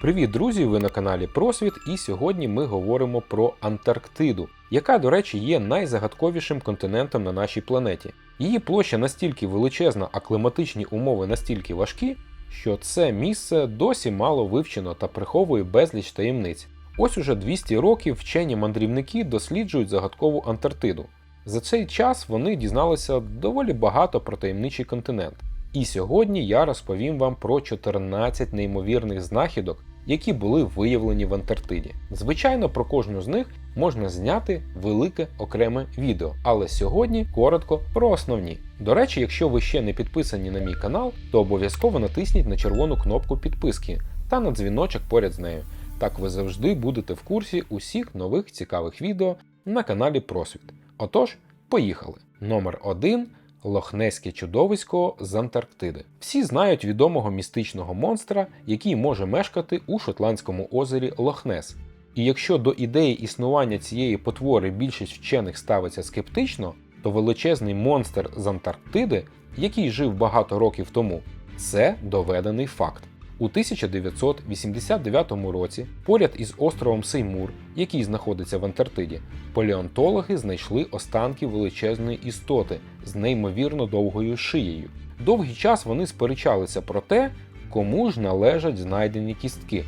Привіт, друзі! Ви на каналі Просвіт, і сьогодні ми говоримо про Антарктиду, яка, до речі, є найзагадковішим континентом на нашій планеті. Її площа настільки величезна, а кліматичні умови настільки важкі, що це місце досі мало вивчено та приховує безліч таємниць. Ось уже 200 років вчені мандрівники досліджують загадкову Антарктиду. За цей час вони дізналися доволі багато про таємничий континент. І сьогодні я розповім вам про 14 неймовірних знахідок, які були виявлені в Антарктиді. Звичайно, про кожну з них можна зняти велике окреме відео, але сьогодні коротко про основні. До речі, якщо ви ще не підписані на мій канал, то обов'язково натисніть на червону кнопку підписки та на дзвіночок поряд з нею. Так ви завжди будете в курсі усіх нових цікавих відео на каналі Просвіт. Отож, поїхали. Номер 1 Лохнеське чудовисько з Антарктиди. Всі знають відомого містичного монстра, який може мешкати у шотландському озері Лохнес. І якщо до ідеї існування цієї потвори більшість вчених ставиться скептично, то величезний монстр з Антарктиди, який жив багато років тому, це доведений факт. У 1989 році, поряд із островом Сеймур, який знаходиться в Антарктиді, палеонтологи знайшли останки величезної істоти з неймовірно довгою шиєю. Довгий час вони сперечалися про те, кому ж належать знайдені кістки.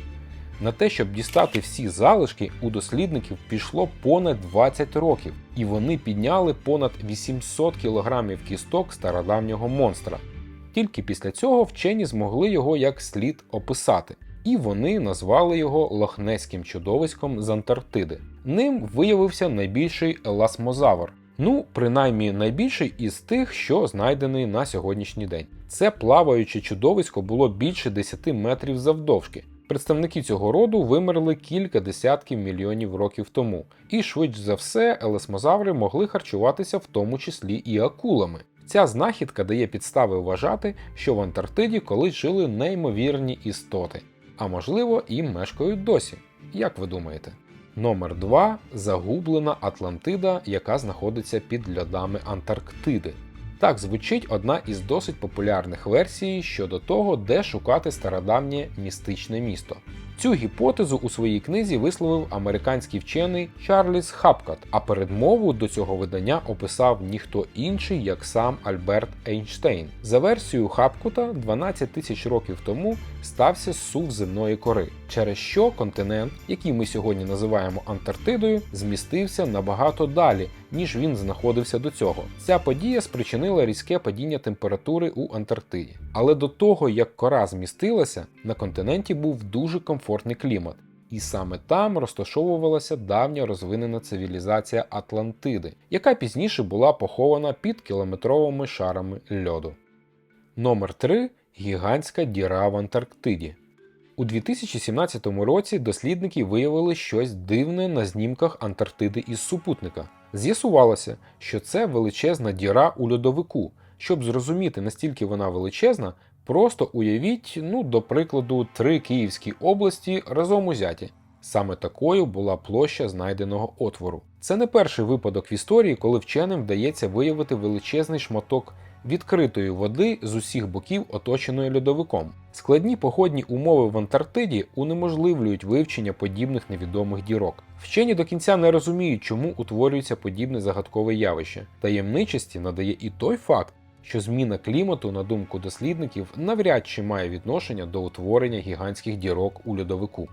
На те, щоб дістати всі залишки, у дослідників пішло понад 20 років, і вони підняли понад 800 кілограмів кісток стародавнього монстра. Тільки після цього вчені змогли його як слід описати, і вони назвали його лохнеським чудовиськом з Антарктиди. Ним виявився найбільший еласмозавр. Ну, принаймні найбільший із тих, що знайдений на сьогоднішній день. Це плаваюче чудовисько було більше 10 метрів завдовжки. Представники цього роду вимерли кілька десятків мільйонів років тому, і швидше за все елесмозаври могли харчуватися в тому числі і акулами. Ця знахідка дає підстави вважати, що в Антарктиді колись жили неймовірні істоти, а можливо і мешкають досі. Як ви думаєте? Номер 2 загублена Атлантида, яка знаходиться під льодами Антарктиди. Так звучить одна із досить популярних версій щодо того, де шукати стародавнє містичне місто. Цю гіпотезу у своїй книзі висловив американський вчений Чарльз Хапкат, а передмову до цього видання описав ніхто інший, як сам Альберт Ейнштейн. За версією Хапкута, 12 тисяч років тому стався сув земної кори, через що континент, який ми сьогодні називаємо Антарктидою, змістився набагато далі, ніж він знаходився до цього. Ця подія спричинила різке падіння температури у Антарктиді. Але до того, як кора змістилася, на континенті був дуже комфортний клімат. І саме там розташовувалася давня розвинена цивілізація Атлантиди, яка пізніше була похована під кілометровими шарами льоду. Номер 3 гігантська діра в Антарктиді. У 2017 році дослідники виявили щось дивне на знімках Антарктиди із супутника. З'ясувалося, що це величезна діра у льодовику. Щоб зрозуміти, настільки вона величезна, просто уявіть, ну, до прикладу, три Київські області разом узяті. Саме такою була площа знайденого отвору. Це не перший випадок в історії, коли вченим вдається виявити величезний шматок відкритої води з усіх боків, оточеної льодовиком. Складні походні умови в Антарктиді унеможливлюють вивчення подібних невідомих дірок. Вчені до кінця не розуміють, чому утворюється подібне загадкове явище. Таємничості надає і той факт, що зміна клімату, на думку дослідників, навряд чи має відношення до утворення гігантських дірок у льодовику.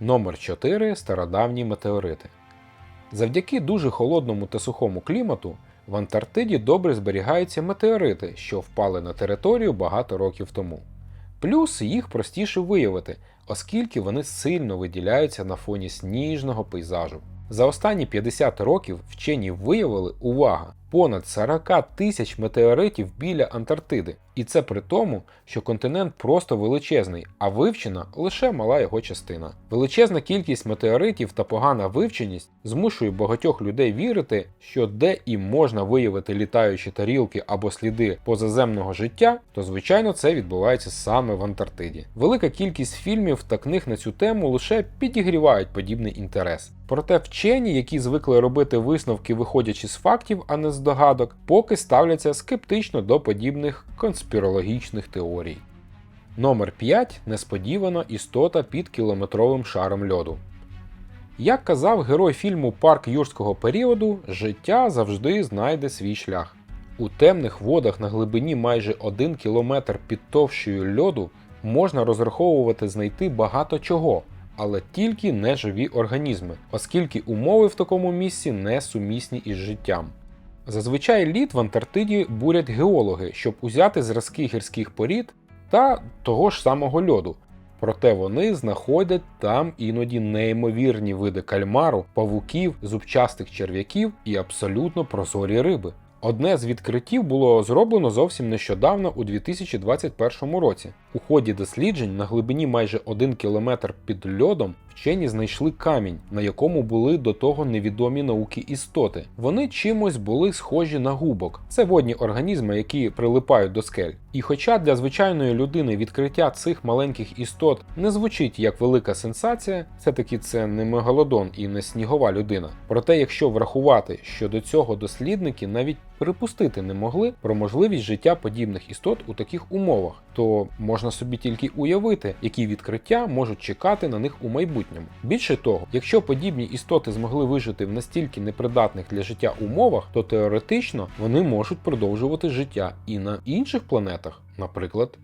Номер 4 стародавні метеорити. Завдяки дуже холодному та сухому клімату в Антарктиді добре зберігаються метеорити, що впали на територію багато років тому. Плюс їх простіше виявити, оскільки вони сильно виділяються на фоні сніжного пейзажу. За останні 50 років вчені виявили увага понад 40 тисяч метеоритів біля Антарктиди, і це при тому, що континент просто величезний, а вивчена лише мала його частина. Величезна кількість метеоритів та погана вивченість змушує багатьох людей вірити, що де і можна виявити літаючі тарілки або сліди позаземного життя, то звичайно це відбувається саме в Антарктиді. Велика кількість фільмів та книг на цю тему лише підігрівають подібний інтерес. Проте вчені, які звикли робити висновки, виходячи з фактів, а не з догадок, поки ставляться скептично до подібних конспірологічних теорій. Номер 5 несподівана істота під кілометровим шаром льоду. Як казав герой фільму Парк юрського періоду, життя завжди знайде свій шлях. У темних водах на глибині майже 1 кілометр під товщою льоду можна розраховувати знайти багато чого, але тільки не живі організми, оскільки умови в такому місці не сумісні із життям. Зазвичай лід в Антарктиді бурять геологи, щоб узяти зразки гірських порід та того ж самого льоду. Проте вони знаходять там іноді неймовірні види кальмару, павуків, зубчастих черв'яків і абсолютно прозорі риби. Одне з відкриттів було зроблено зовсім нещодавно у 2021 році. У ході досліджень на глибині майже 1 кілометр під льодом вчені знайшли камінь, на якому були до того невідомі науки істоти. Вони чимось були схожі на губок. Це водні організми, які прилипають до скель. І хоча для звичайної людини відкриття цих маленьких істот не звучить як велика сенсація, все-таки це не мегалодон і не снігова людина. Проте, якщо врахувати, що до цього дослідники навіть припустити не могли про можливість життя подібних істот у таких умовах, то можна собі тільки уявити, які відкриття можуть чекати на них у майбутньому. Більше того, якщо подібні істоти змогли вижити в настільки непридатних для життя умовах, то теоретично вони можуть продовжувати життя і на інших планетах, наприклад,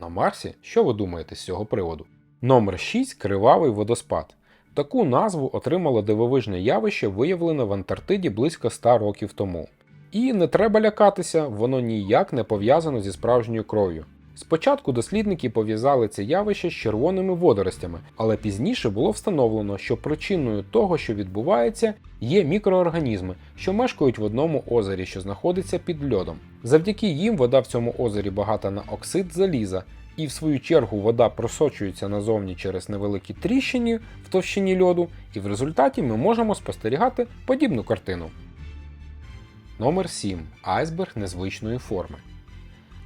на Марсі. Що ви думаєте з цього приводу? Номер 6 кривавий водоспад. Таку назву отримало дивовижне явище, виявлене в Антарктиді близько 100 років тому. І не треба лякатися, воно ніяк не пов'язано зі справжньою кров'ю. Спочатку дослідники пов'язали це явище з червоними водоростями, але пізніше було встановлено, що причиною того, що відбувається, є мікроорганізми, що мешкають в одному озері, що знаходиться під льодом. Завдяки їм вода в цьому озері багата на оксид заліза, і в свою чергу вода просочується назовні через невеликі тріщини в товщині льоду, і в результаті ми можемо спостерігати подібну картину. Номер 7. Айсберг незвичної форми.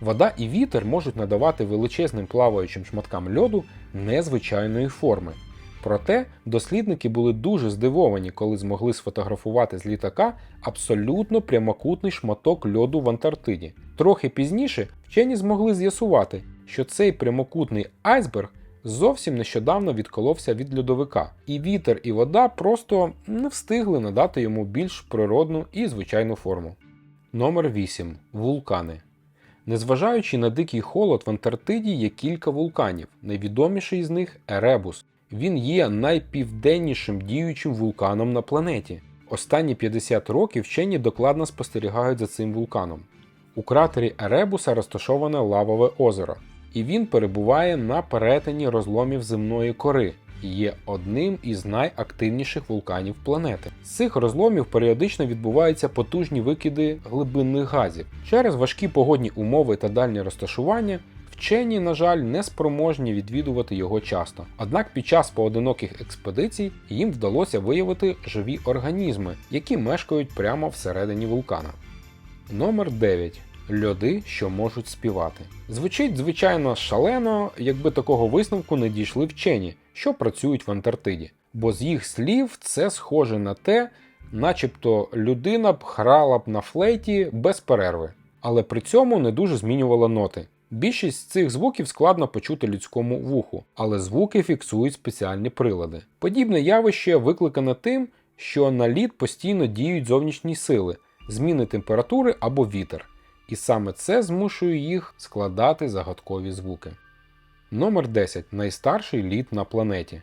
Вода і вітер можуть надавати величезним плаваючим шматкам льоду незвичайної форми. Проте дослідники були дуже здивовані, коли змогли сфотографувати з літака абсолютно прямокутний шматок льоду в Антарктиді. Трохи пізніше вчені змогли з'ясувати, що цей прямокутний айсберг зовсім нещодавно відколовся від льодовика, і вітер і вода просто не встигли надати йому більш природну і звичайну форму. Номер 8. Вулкани. Незважаючи на дикий холод в Антарктиді є кілька вулканів. Найвідоміший з них Еребус. Він є найпівденнішим діючим вулканом на планеті. Останні 50 років вчені докладно спостерігають за цим вулканом. У кратері Еребуса розташоване лавове озеро, і він перебуває на перетині розломів земної кори і є одним із найактивніших вулканів планети. З цих розломів періодично відбуваються потужні викиди глибинних газів. Через важкі погодні умови та дальнє розташування. Вчені, на жаль, не спроможні відвідувати його часто. Однак під час поодиноких експедицій їм вдалося виявити живі організми, які мешкають прямо всередині вулкана. Номер 9. Льоди, що можуть співати. Звучить, звичайно, шалено, якби такого висновку не дійшли вчені, що працюють в Антарктиді. Бо з їх слів це схоже на те, начебто людина б грала б на флейті без перерви, але при цьому не дуже змінювала ноти. Більшість цих звуків складно почути людському вуху, але звуки фіксують спеціальні прилади. Подібне явище викликане тим, що на лід постійно діють зовнішні сили, зміни температури або вітер. І саме це змушує їх складати загадкові звуки. Номер 10. Найстарший лід на планеті.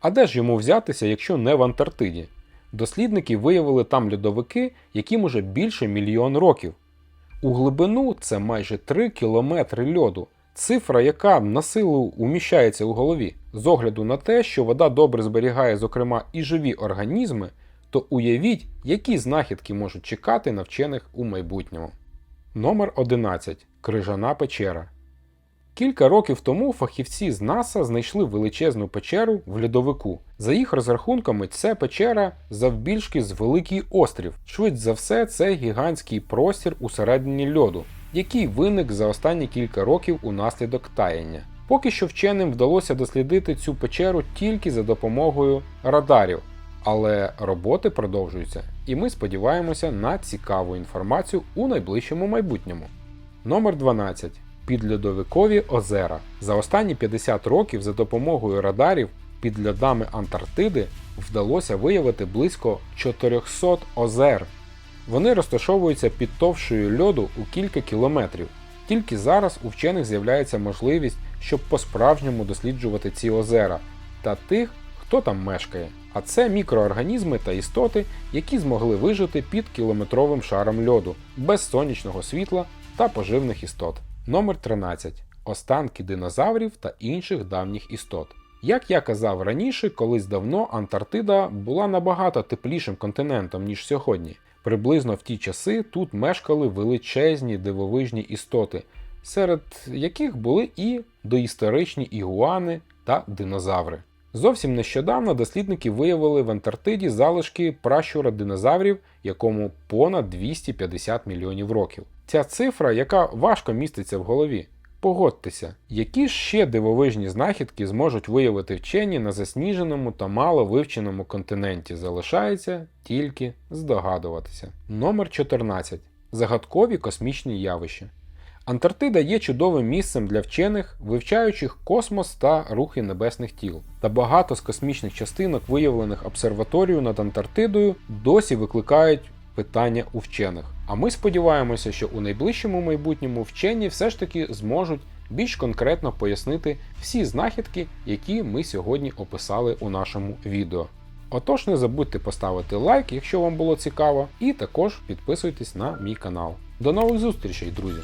А де ж йому взятися, якщо не в Антарктиді? Дослідники виявили там льодовики, яким уже більше мільйон років. У глибину це майже 3 кілометри льоду, цифра, яка на силу уміщається у голові. З огляду на те, що вода добре зберігає, зокрема, і живі організми, то уявіть, які знахідки можуть чекати на вчених у майбутньому. Номер 11. Крижана печера. Кілька років тому фахівці з НАСА знайшли величезну печеру в льодовику. За їх розрахунками, це печера завбільшки з великий острів. Швидше за все, це гігантський простір усередині льоду, який виник за останні кілька років унаслідок таяння. Поки що вченим вдалося дослідити цю печеру тільки за допомогою радарів, але роботи продовжуються, і ми сподіваємося на цікаву інформацію у найближчому майбутньому. Номер 12. підльодовикові озера. За останні 50 років за допомогою радарів під льодами Антарктиди вдалося виявити близько 400 озер. Вони розташовуються під товщою льоду у кілька кілометрів. Тільки зараз у вчених з'являється можливість, щоб по-справжньому досліджувати ці озера та тих, хто там мешкає. А це мікроорганізми та істоти, які змогли вижити під кілометровим шаром льоду, без сонячного світла та поживних істот. Номер 13. Останки динозаврів та інших давніх істот. Як я казав раніше, колись давно Антарктида була набагато теплішим континентом, ніж сьогодні. Приблизно в ті часи тут мешкали величезні дивовижні істоти, серед яких були і доісторичні ігуани та динозаври. Зовсім нещодавно дослідники виявили в Антарктиді залишки пращура динозаврів, якому понад 250 мільйонів років. Ця цифра, яка важко міститься в голові. Погодьтеся, які ще дивовижні знахідки зможуть виявити вчені на засніженому та мало вивченому континенті, залишається тільки здогадуватися. Номер 14. Загадкові космічні явища. Антарктида є чудовим місцем для вчених, вивчаючих космос та рухи небесних тіл. Та багато з космічних частинок, виявлених обсерваторією над Антарктидою, досі викликають питання у вчених. А ми сподіваємося, що у найближчому майбутньому вчені все ж таки зможуть більш конкретно пояснити всі знахідки, які ми сьогодні описали у нашому відео. Отож, не забудьте поставити лайк, якщо вам було цікаво, і також підписуйтесь на мій канал. До нових зустрічей, друзі!